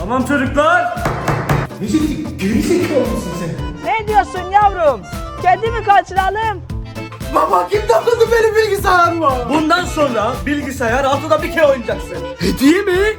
Tamam çocuklar. Necati gerizekalı mısın sen? Ne diyorsun yavrum? Kendimi kaçıralım. Baba kim takıldı benim bilgisayarıma? Bundan sonra bilgisayar haftada bir kere oynayacaksın. Hediye mi?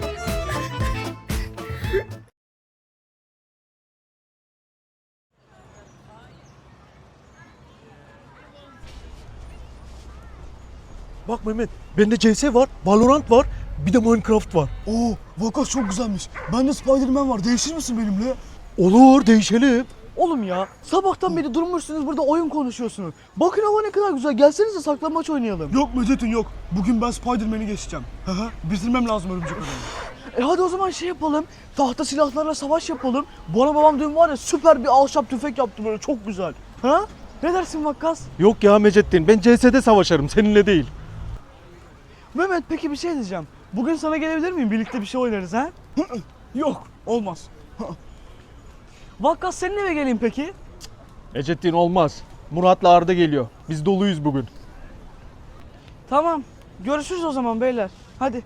Bak Mehmet, bende CS var, Valorant var, bir de Minecraft var. Oo, Vakas çok güzelmiş. Bende Spider-Man var. Değişir misin benimle? Olur, değişelim. Oğlum ya, sabahtan beri durmuşsunuz burada oyun konuşuyorsunuz. Bakın hava ne kadar güzel. Gelsenize saklambaç oynayalım. Yok Metin yok. Bugün ben Spider-Man'i geçeceğim. Hı hı. Bitirmem lazım örümcek adamı. E hadi o zaman şey yapalım. Tahta silahlarla savaş yapalım. Bana babam dün var ya süper bir ahşap tüfek yaptı böyle çok güzel. Ha? Ne dersin Vakkas? Yok ya Mecettin, ben CS'de savaşarım, seninle değil. Mehmet peki bir şey diyeceğim. Bugün sana gelebilir miyim? Birlikte bir şey oynarız ha? yok, olmaz. Vakkas senin eve geleyim peki? Mecettin olmaz. Murat'la Arda geliyor. Biz doluyuz bugün. Tamam. Görüşürüz o zaman beyler. Hadi.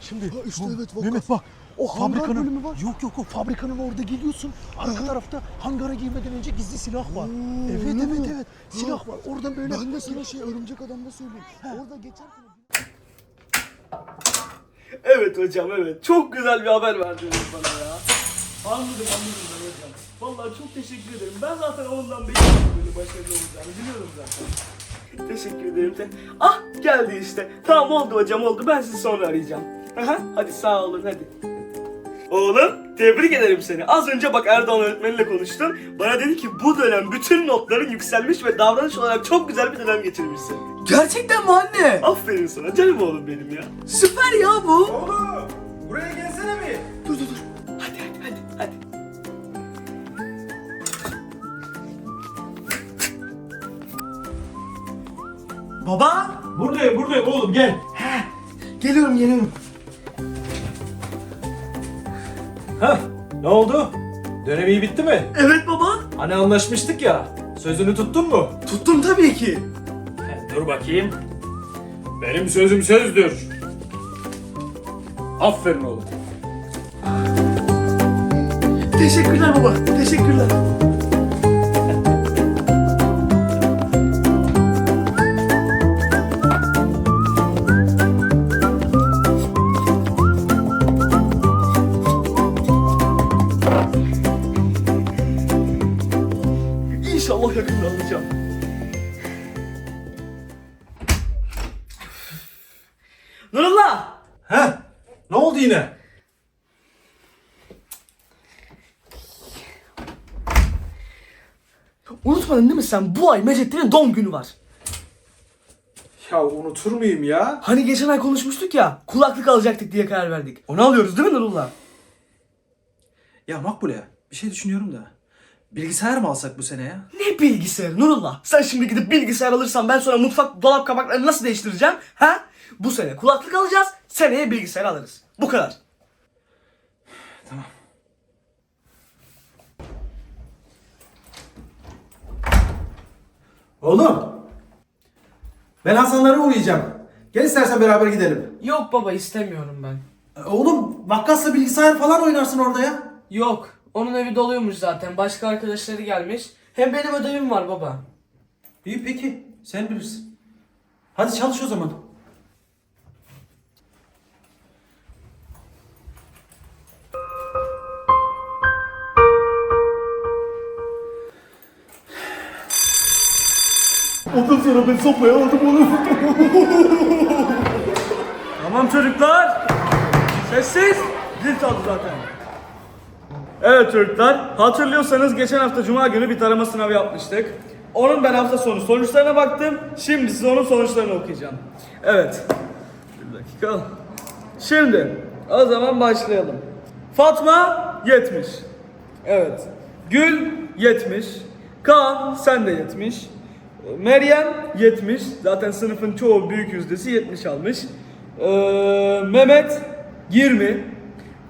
Şimdi işte bu- evet, Volkan. Mehmet bak. O hangar fabrikanın bölümü var. Yok yok o fabrikanın orada geliyorsun. Arka tarafta hangara girmeden önce gizli silah var. evet öyle evet mi? evet. Silah var. Oradan böyle Ben de sana şey örümcek adamda söyleyeyim. Orada geçerken... Evet hocam evet. Çok güzel bir haber verdiniz bana ya. Anladım anladım ben hocam. Vallahi çok teşekkür ederim. Ben zaten ondan bekliyordum böyle başarılı olacağını biliyorum zaten. Teşekkür ederim. Te- ah geldi işte. Tamam oldu hocam oldu. Ben sizi sonra arayacağım. Aha, hadi sağ olun hadi. Oğlum tebrik ederim seni. Az önce bak Erdoğan öğretmeninle konuştun. Bana dedi ki bu dönem bütün notların yükselmiş ve davranış olarak çok güzel bir dönem geçirmişsin. Gerçekten mi anne? Aferin sana canım oğlum benim ya. Süper ya bu. Oğlum buraya gelsene bir. Dur dur dur. Hadi hadi hadi hadi. Baba. Buradayım buradayım oğlum gel. Geliyorum geliyorum. Hah ne oldu? Dönem iyi bitti mi? Evet baba. Hani anlaşmıştık ya. Sözünü tuttun mu? Tuttum tabii ki. He, dur bakayım. Benim sözüm sözdür. Aferin oğlum. Teşekkürler baba. Teşekkürler. Sen bu ay Mecettin'in doğum günü var. Ya unutur muyum ya? Hani geçen ay konuşmuştuk ya kulaklık alacaktık diye karar verdik. Onu alıyoruz değil mi Nurullah? Ya Makbule bir şey düşünüyorum da. Bilgisayar mı alsak bu sene ya? Ne bilgisayarı Nurullah? Sen şimdi gidip bilgisayar alırsan ben sonra mutfak dolap kapaklarını nasıl değiştireceğim? Ha? Bu sene kulaklık alacağız, seneye bilgisayar alırız. Bu kadar. Oğlum. Ben Hasanlara uğrayacağım. Gel istersen beraber gidelim. Yok baba istemiyorum ben. E, Oğlum Vakkas'la bilgisayar falan oynarsın orada ya. Yok. Onun evi doluymuş zaten. Başka arkadaşları gelmiş. Hem benim ödevim var baba. İyi peki. Sen bilirsin. Hadi çalış o zaman. Ondan sonra ben sopaya aldım onu. tamam çocuklar. Sessiz. Zil çaldı zaten. Evet çocuklar. Hatırlıyorsanız geçen hafta Cuma günü bir tarama sınavı yapmıştık. Onun ben hafta sonu sonuçlarına baktım. Şimdi size onun sonuçlarını okuyacağım. Evet. Bir dakika. Şimdi o zaman başlayalım. Fatma 70. Evet. Gül 70. Kaan sen de 70. Meryem 70. Zaten sınıfın çoğu büyük yüzdesi 70 almış. Ee, Mehmet 20.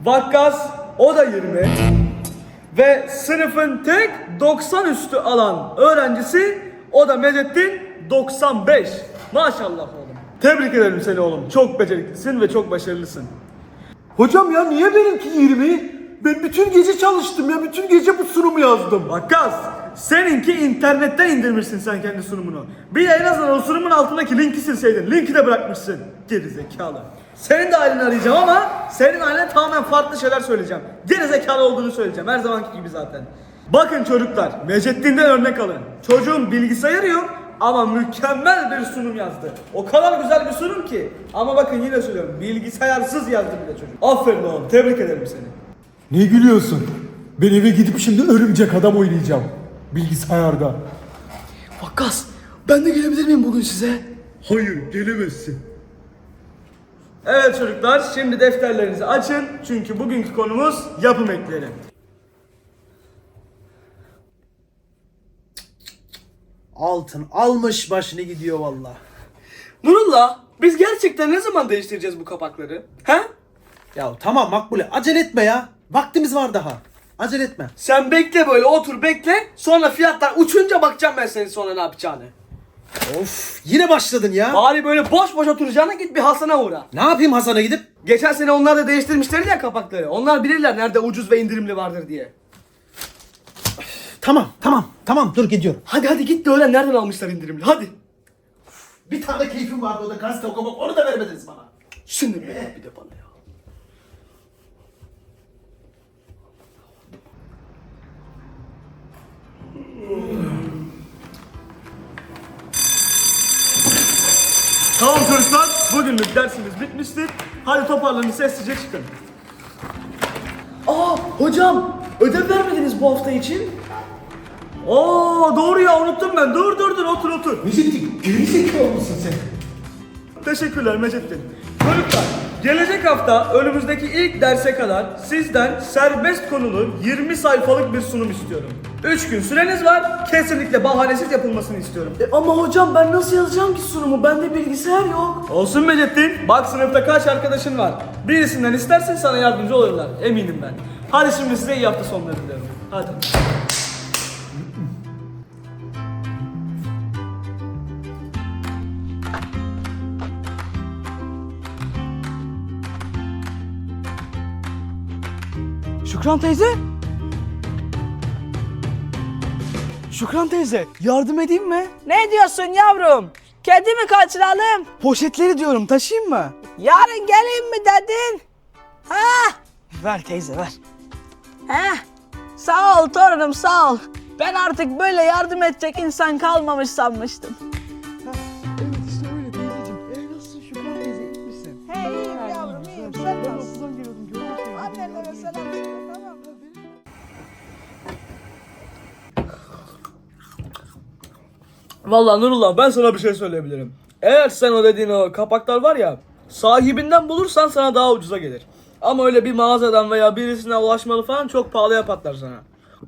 Vakkas o da 20. Ve sınıfın tek 90 üstü alan öğrencisi o da Mecettin 95. Maşallah oğlum. Tebrik ederim seni oğlum. Çok beceriklisin ve çok başarılısın. Hocam ya niye benimki 20? Ben bütün gece çalıştım ya. Bütün gece bu sunumu yazdım. Vakkas seninki internetten indirmişsin sen kendi sunumunu. Bir de en azından o sunumun altındaki linki silseydin. Linki de bırakmışsın. Geri zekalı. Senin de aileni arayacağım ama senin ailen tamamen farklı şeyler söyleyeceğim. Geri zekalı olduğunu söyleyeceğim. Her zamanki gibi zaten. Bakın çocuklar, Mecettin'den örnek alın. Çocuğun bilgisayarı yok ama mükemmel bir sunum yazdı. O kadar güzel bir sunum ki. Ama bakın yine söylüyorum, bilgisayarsız yazdı bir de çocuk. Aferin oğlum, tebrik ederim seni. Ne gülüyorsun? Ben eve gidip şimdi örümcek adam oynayacağım. Bilgisayarda. Vakkas ben de gelebilir miyim bugün size? Hayır, gelemezsin. Evet çocuklar, şimdi defterlerinizi açın. Çünkü bugünkü konumuz yapım ekleri. Altın almış başını gidiyor valla. Nurullah biz gerçekten ne zaman değiştireceğiz bu kapakları? He? Ya tamam Makbule acele etme ya. Vaktimiz var daha. Acele etme. Sen bekle böyle otur bekle. Sonra fiyatlar uçunca bakacağım ben senin sonra ne yapacağını. Of yine başladın ya. Bari böyle boş boş oturacağına git bir Hasan'a uğra. Ne yapayım Hasan'a gidip? Geçen sene onlar da değiştirmişlerdi ya kapakları. Onlar bilirler nerede ucuz ve indirimli vardır diye. Tamam tamam tamam dur gidiyorum. Hadi hadi git de öğren nereden almışlar indirimli hadi. Bir tane keyfim vardı o da gazete okumak onu da vermediniz bana. Şimdi bir de bana ya. Bugünlük dersimiz bitmiştir. Hadi toparlanın, sessizce çıkın. Aa hocam ödev vermediniz bu hafta için. Oo doğru ya unuttum ben. Dur dur dur otur otur. Necettin gerizekalı mısın sen? Teşekkürler Mecettin. Çocuklar gelecek hafta önümüzdeki ilk derse kadar sizden serbest konulu 20 sayfalık bir sunum istiyorum. 3 gün süreniz var. Kesinlikle bahanesiz yapılmasını istiyorum. E, ama hocam ben nasıl yazacağım ki sunumu? Bende bilgisayar yok. Olsun Mecettin. Bak sınıfta kaç arkadaşın var. Birisinden istersen sana yardımcı olurlar. Eminim ben. Hadi şimdi size iyi hafta sonları diliyorum. Hadi. Şükran teyze? Şükran teyze yardım edeyim mi? Ne diyorsun yavrum? Kedi mi kaçıralım? Poşetleri diyorum taşıyayım mı? Yarın geleyim mi dedin? Ha? Ver teyze ver. He? Sağ ol torunum sağ ol. Ben artık böyle yardım edecek insan kalmamış sanmıştım. Vallahi Nurullah ben sana bir şey söyleyebilirim. Eğer sen o dediğin o kapaklar var ya sahibinden bulursan sana daha ucuza gelir. Ama öyle bir mağazadan veya birisine ulaşmalı falan çok pahalıya patlar sana.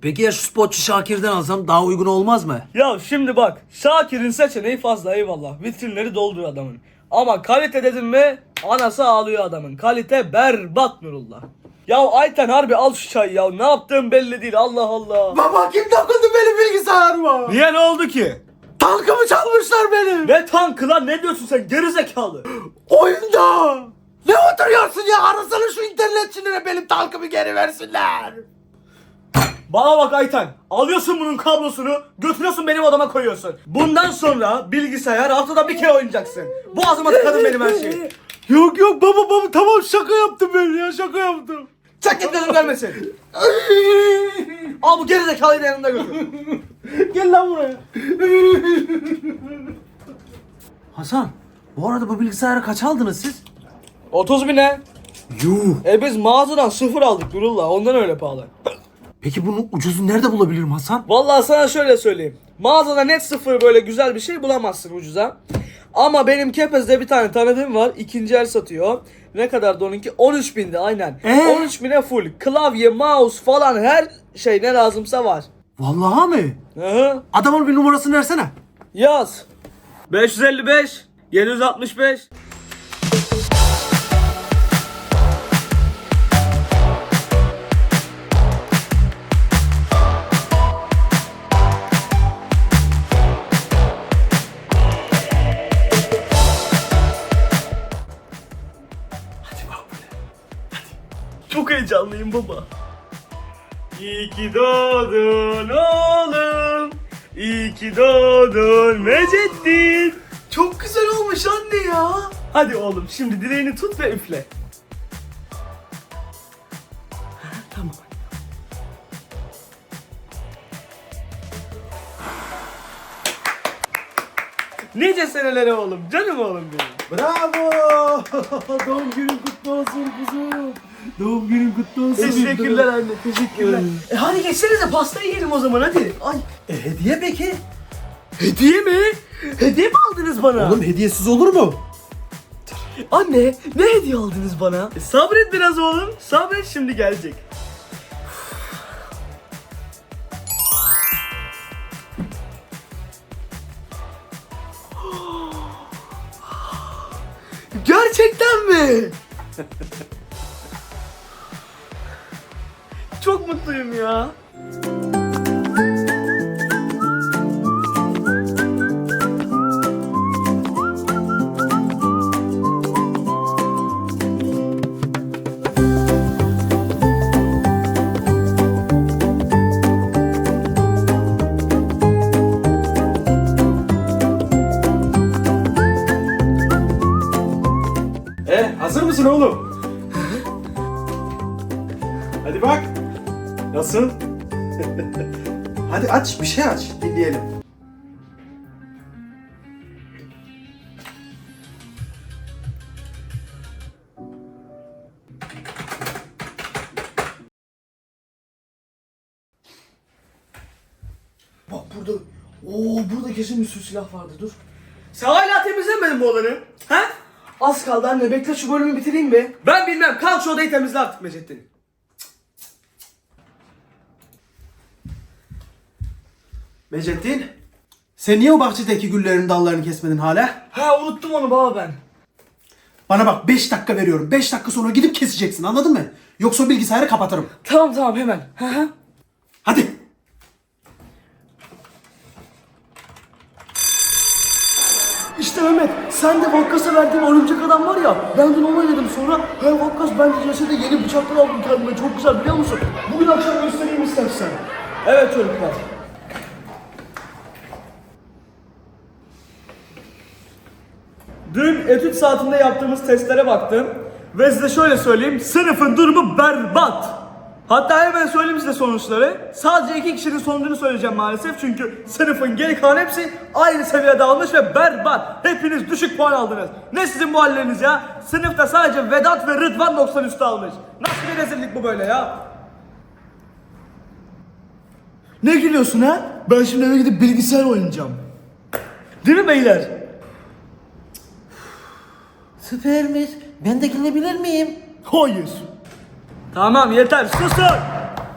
Peki ya şu spotçu Şakir'den alsam daha uygun olmaz mı? Ya şimdi bak Şakir'in seçeneği fazla eyvallah. Vitrinleri doldur adamın. Ama kalite dedin mi anası ağlıyor adamın. Kalite berbat Nurullah. Ya Ayten harbi al şu çayı ya. Ne yaptığın belli değil Allah Allah. Baba kim dokundu benim bilgisayarıma? Niye ne oldu ki? Tankımı çalmışlar benim. Ne tankı lan ne diyorsun sen geri zekalı. Oyunda. Ne oturuyorsun ya? Arasana şu internetçilere benim tankımı geri versinler. Bana bak Ayten. Alıyorsun bunun kablosunu, götürüyorsun benim odama koyuyorsun. Bundan sonra bilgisayar haftada bir kere oynayacaksın. Boğazıma tıkadın benim her şeyi. Yok yok baba baba tamam şaka yaptım ben ya şaka yaptım. Çak git dedim gelmesin. Al bu gerizekalıyı da yanında götür. Gel lan buraya. Hasan, bu arada bu bilgisayarı kaç aldınız siz? 30 bine. Yuh. E biz mağazadan sıfır aldık Nurullah ondan öyle pahalı. Peki bunun ucuzunu nerede bulabilirim Hasan? Vallahi sana şöyle söyleyeyim. Mağazada net sıfır böyle güzel bir şey bulamazsın ucuza. Ama benim Kepez'de bir tane tanıdığım var. ikinci el satıyor. Ne kadar da onunki? 13 binde aynen. Ee? 13 bine full. Klavye, mouse falan her şey ne lazımsa var. Vallahi mı? Hı hı. Adamın bir numarasını versene. Yaz. 555 765 Hadi bak böyle. Hadi. Çok heyecanlıyım baba. İyi ki doğdun oğlum. İyi ki doğdun Mecettin. Çok güzel olmuş anne ya. Hadi oğlum şimdi dileğini tut ve üfle. Tamam. Nice senelere oğlum, canım oğlum benim. Bravo! Doğum günün kutlu olsun kuzum. Doğum günün kutlu olsun. Teşekkürler anne, teşekkürler. E hadi geçsenize pasta yiyelim o zaman hadi. Ay. E hediye peki? Hediye mi? Hediye mi aldınız bana? Oğlum hediyesiz olur mu? Anne, ne hediye aldınız bana? E, sabret biraz oğlum, sabret şimdi gelecek. Gerçekten mi? Çok mutluyum ya. E hazır mısın oğlum? Nasıl? Hadi aç bir şey aç dinleyelim. Bak burada. Oo burada kesin bir sürü silah vardı dur. Sen hala temizlemedin mi olanı? Ha? Az kaldı anne bekle şu bölümü bitireyim be. Ben bilmem. Kalk şu odayı temizle artık Mecettin. Mecettin. Sen niye o bahçedeki güllerin dallarını kesmedin hala? Ha unuttum onu baba ben. Bana bak 5 dakika veriyorum. 5 dakika sonra gidip keseceksin anladın mı? Yoksa bilgisayarı kapatırım. Tamam tamam hemen. Hı hı. Hadi. İşte Mehmet sen de Vakkas'a verdiğin örümcek adam var ya ben dün onu dedim sonra he Vakkas ben de cesede yeni bıçaklar aldım kendime çok güzel biliyor musun? Bugün akşam göstereyim istersen. Evet çocuklar. Dün etüt saatinde yaptığımız testlere baktım ve size şöyle söyleyeyim sınıfın durumu berbat. Hatta hemen söyleyeyim size sonuçları. Sadece iki kişinin sonucunu söyleyeceğim maalesef çünkü sınıfın geri kalan hepsi aynı seviyede almış ve berbat. Hepiniz düşük puan aldınız. Ne sizin bu halleriniz ya? Sınıfta sadece Vedat ve Rıdvan 90 üstü almış. Nasıl bir rezillik bu böyle ya? Ne gülüyorsun ha? Ben şimdi eve gidip bilgisayar oynayacağım. Değil mi beyler? Süpermiş. Ben de girebilir miyim? Hayır. Tamam yeter susun.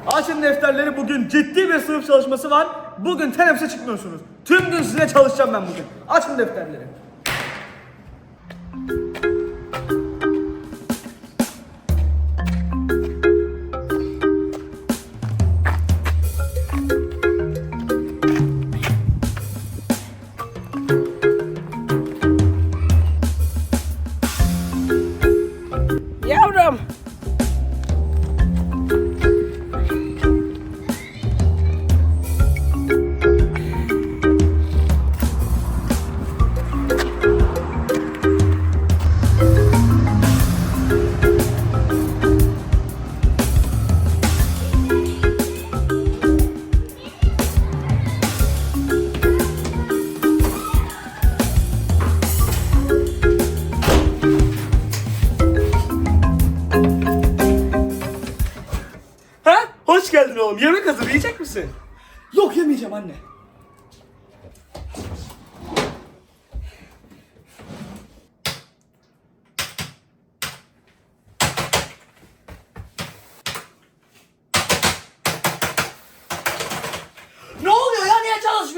Açın defterleri bugün ciddi bir sınıf çalışması var. Bugün teneffüse çıkmıyorsunuz. Tüm gün size çalışacağım ben bugün. Açın defterleri.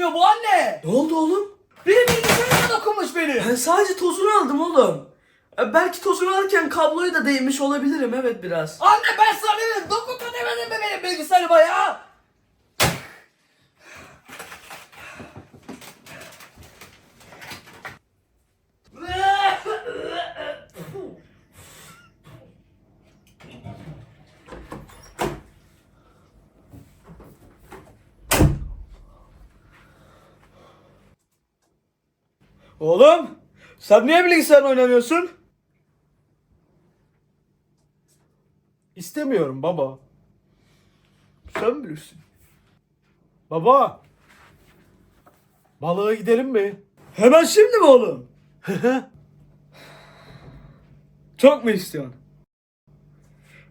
Çalışmıyor bu anne? Ne oldu oğlum? Biri bilgisayarıma dokunmuş beni. Ben sadece tozunu aldım oğlum. E, Belki tozunu alırken kabloyu da değmiş olabilirim evet biraz. Anne ben sana dedim dokunma demedim mi benim bilgisayarıma ya? Oğlum sen niye bilgisayar oynamıyorsun? İstemiyorum baba. Sen bilirsin. Baba. Balığa gidelim mi? Hemen şimdi mi oğlum? Çok mu istiyorsun?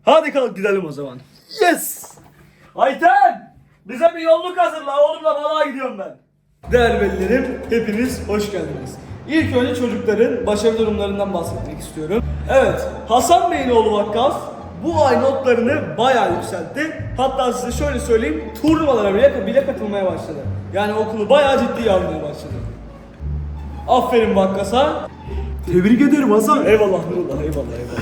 Hadi kalk gidelim o zaman. Yes. Ayten! Bize bir yolluk hazırla oğlumla balığa gidiyorum ben. Değerli velilerim hepiniz hoş geldiniz. İlk önce çocukların başarı durumlarından bahsetmek istiyorum. Evet, Hasan Bey'in oğlu Vakkas bu ay notlarını bayağı yükseltti. Hatta size şöyle söyleyeyim, turnuvalara bile, bile katılmaya başladı. Yani okulu bayağı ciddiye almaya başladı. Aferin Vakkas'a. Tebrik ederim Hasan. Eyvallah Nurullah, eyvallah, eyvallah.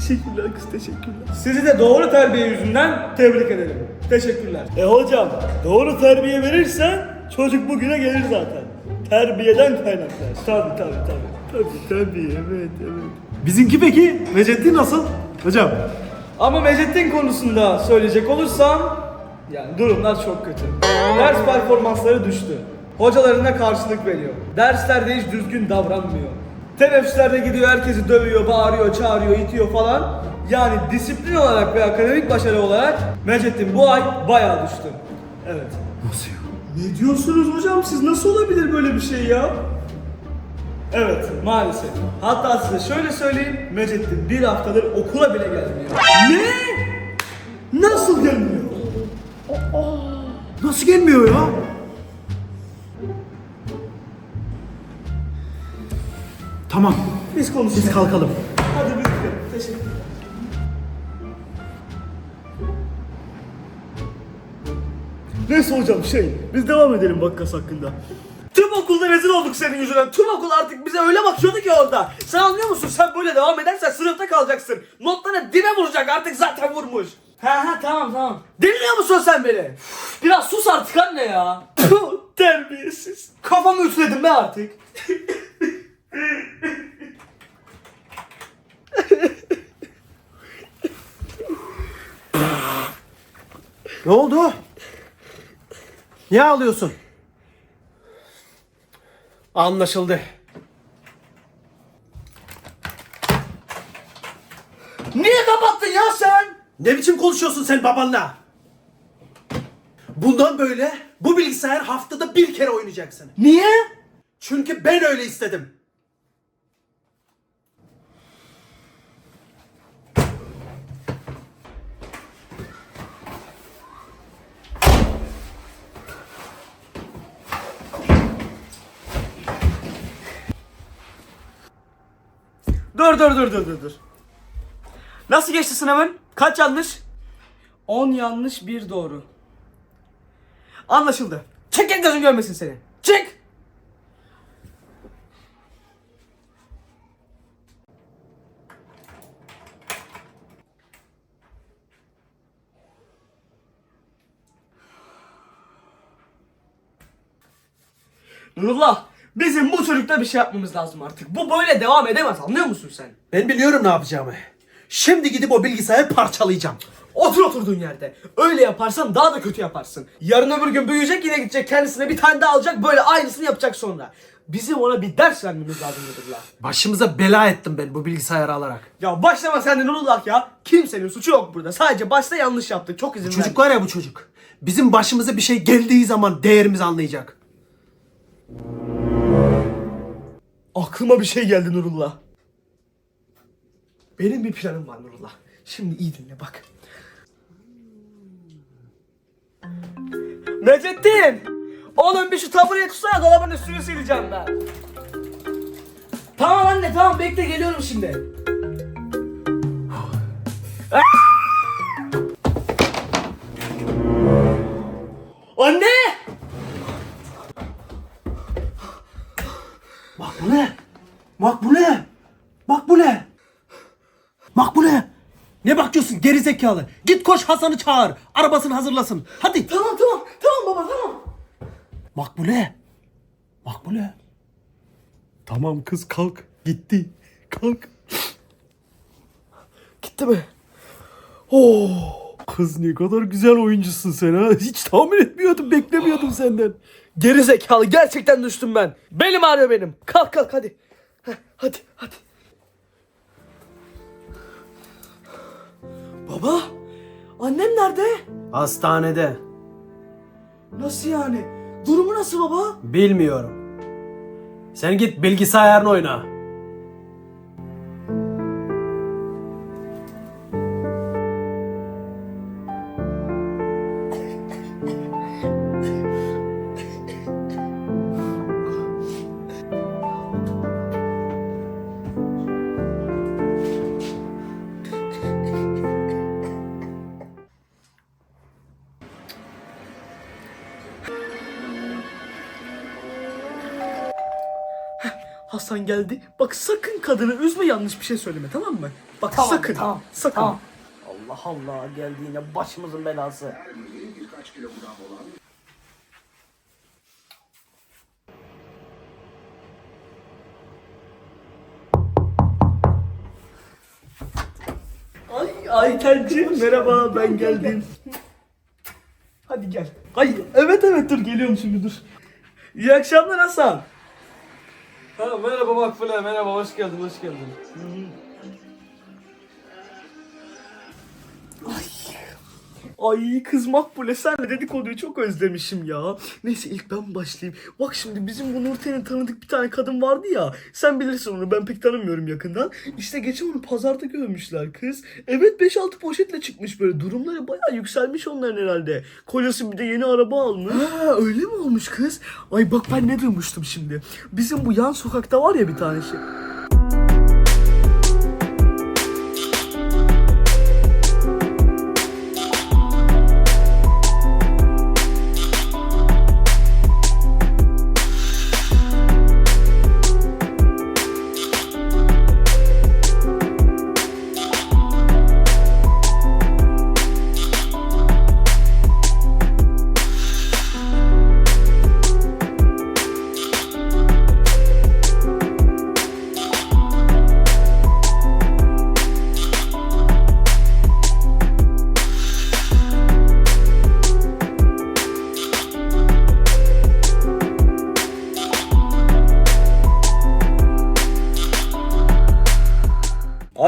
teşekkürler kız, teşekkürler. Sizi de doğru terbiye yüzünden tebrik ederim. Teşekkürler. E hocam, doğru terbiye verirsen çocuk bugüne gelir zaten. Terbiyeden kaynaklar. Tabii tabii tabii. Tabii tabii, evet evet. Bizimki peki? Mecettin nasıl? Hocam. Ama Mecettin konusunda söyleyecek olursam yani durumlar çok kötü. Ders performansları düştü. Hocalarına karşılık veriyor. Derslerde hiç düzgün davranmıyor. Teneffüslerde gidiyor herkesi dövüyor, bağırıyor, çağırıyor, itiyor falan. Yani disiplin olarak ve akademik başarı olarak Mecettin bu ay bayağı düştü. Evet. Nasıl ya? Ne diyorsunuz hocam? Siz nasıl olabilir böyle bir şey ya? Evet, maalesef. Hatta size şöyle söyleyeyim, Mecettin bir haftadır okula bile gelmiyor. Ne? Nasıl gelmiyor? Nasıl gelmiyor ya? Tamam. Biz konuşacağız. Biz kalkalım. Hadi biz gidelim. Teşekkür Neyse hocam şey, biz devam edelim Vakkas hakkında. Tüm okulda rezil olduk senin yüzünden. Tüm okul artık bize öyle bakıyordu ki orada. Sen anlıyor musun? Sen böyle devam edersen sınıfta kalacaksın. Notları dibe vuracak artık zaten vurmuş. Ha ha tamam tamam. Dinliyor musun sen beni? Üf, Biraz sus artık anne ya. Puh, terbiyesiz. Kafamı ütüledim be artık. Ne oldu? Niye ağlıyorsun? Anlaşıldı. Niye kapattın ya sen? Ne biçim konuşuyorsun sen babanla? Bundan böyle bu bilgisayar haftada bir kere oynayacaksın. Niye? Çünkü ben öyle istedim. Dur dur dur dur dur dur. Nasıl geçti sınavın? Kaç yanlış? 10 yanlış bir doğru. Anlaşıldı. Çek gel gözün görmesin seni. Çek. Nurullah, bizim bu çocukta bir şey yapmamız lazım artık. Bu böyle devam edemez anlıyor musun sen? Ben biliyorum ne yapacağımı. Şimdi gidip o bilgisayarı parçalayacağım. Otur oturduğun yerde. Öyle yaparsan daha da kötü yaparsın. Yarın öbür gün büyüyecek yine gidecek kendisine bir tane daha alacak böyle aynısını yapacak sonra. Bizim ona bir ders vermemiz lazım Nurullah. Başımıza bela ettim ben bu bilgisayarı alarak. Ya başlama sen de Nurullah ya. Kimsenin suçu yok burada. Sadece başta yanlış yaptık. Çok izin Çocuk var ya bu çocuk. Bizim başımıza bir şey geldiği zaman değerimizi anlayacak. Aklıma bir şey geldi Nurullah. Benim bir planım var Nurullah. Şimdi iyi dinle bak. Necettin! Oğlum bir şu tabureye tutsana dolabın üstünü sileceğim ben. Tamam anne tamam bekle geliyorum şimdi. Anne! Zekalı? Git koş Hasan'ı çağır. Arabasını hazırlasın. Hadi. Tamam tamam tamam baba tamam. Makbule! Makbule! Tamam kız kalk. Gitti. Kalk. Gitti mi? Oo. Kız ne kadar güzel oyuncusun sen ha. Hiç tahmin etmiyordum, beklemiyordum senden. Geri zekalı gerçekten düştüm ben. Belim ağrıyor benim. Kalk kalk hadi. Heh, hadi hadi. Baba, annem nerede? Hastanede. Nasıl yani? Durumu nasıl baba? Bilmiyorum. Sen git bilgisayarını oyna. Geldi. Bak sakın kadını üzme yanlış bir şey söyleme tamam mı? Bak Tamam, sakın. tamam, sakın. tamam. Allah Allah geldi yine başımızın belası. Ay Aytenciğim merhaba ben geldim. Hadi gel. Ay evet evet dur geliyorum şimdi dur. İyi akşamlar Hasan. Ha, merhaba Makbule, merhaba hoş geldin, hoş geldin. Ay kız Makbule senle dedikoduyu çok özlemişim ya. Neyse ilk ben başlayayım. Bak şimdi bizim bu Nurten'in tanıdık bir tane kadın vardı ya. Sen bilirsin onu ben pek tanımıyorum yakından. İşte geçen onu pazarda görmüşler kız. Evet 5-6 poşetle çıkmış böyle. Durumları bayağı yükselmiş onların herhalde. Kocası bir de yeni araba almış. Ha öyle mi olmuş kız? Ay bak ben ne duymuştum şimdi. Bizim bu yan sokakta var ya bir tane şey.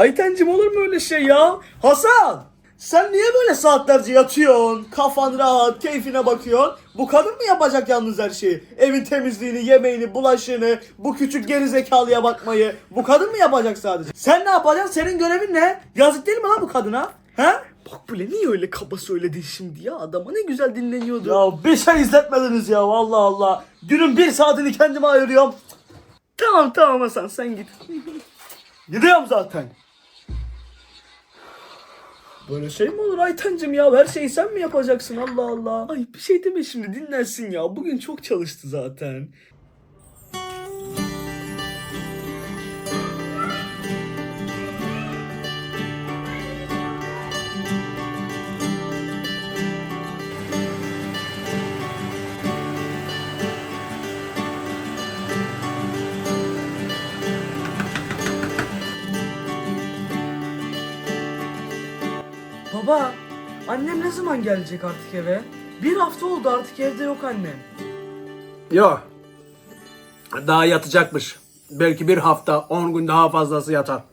Aytencim olur mu öyle şey ya? Hasan! Sen niye böyle saatlerce yatıyorsun? Kafan rahat, keyfine bakıyorsun. Bu kadın mı yapacak yalnız her şeyi? Evin temizliğini, yemeğini, bulaşığını, bu küçük gerizekalıya bakmayı. Bu kadın mı yapacak sadece? Sen ne yapacaksın? Senin görevin ne? Yazık değil mi lan bu kadına? He? Bak bu niye öyle kaba söyledin şimdi ya? Adama ne güzel dinleniyordu. Ya bir şey izletmediniz ya Allah Allah. Günün bir saatini kendime ayırıyorum. Tamam tamam Hasan sen git. Gidiyorum zaten. Böyle şey mi olur Aytencim ya? Her şeyi sen mi yapacaksın Allah Allah? Ay bir şey deme şimdi dinlersin ya. Bugün çok çalıştı zaten. Annem ne zaman gelecek artık eve? Bir hafta oldu artık evde yok annem. Yok. Daha yatacakmış. Belki bir hafta, on gün daha fazlası yatar.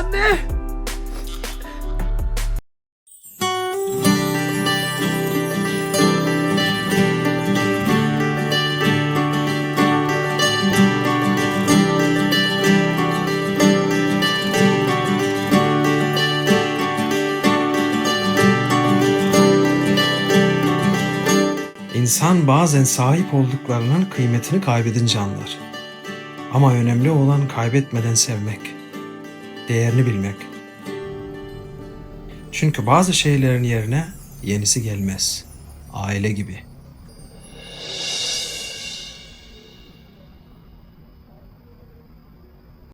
Anne! İnsan bazen sahip olduklarının kıymetini kaybedince anlar. Ama önemli olan kaybetmeden sevmek, değerini bilmek. Çünkü bazı şeylerin yerine yenisi gelmez. Aile gibi.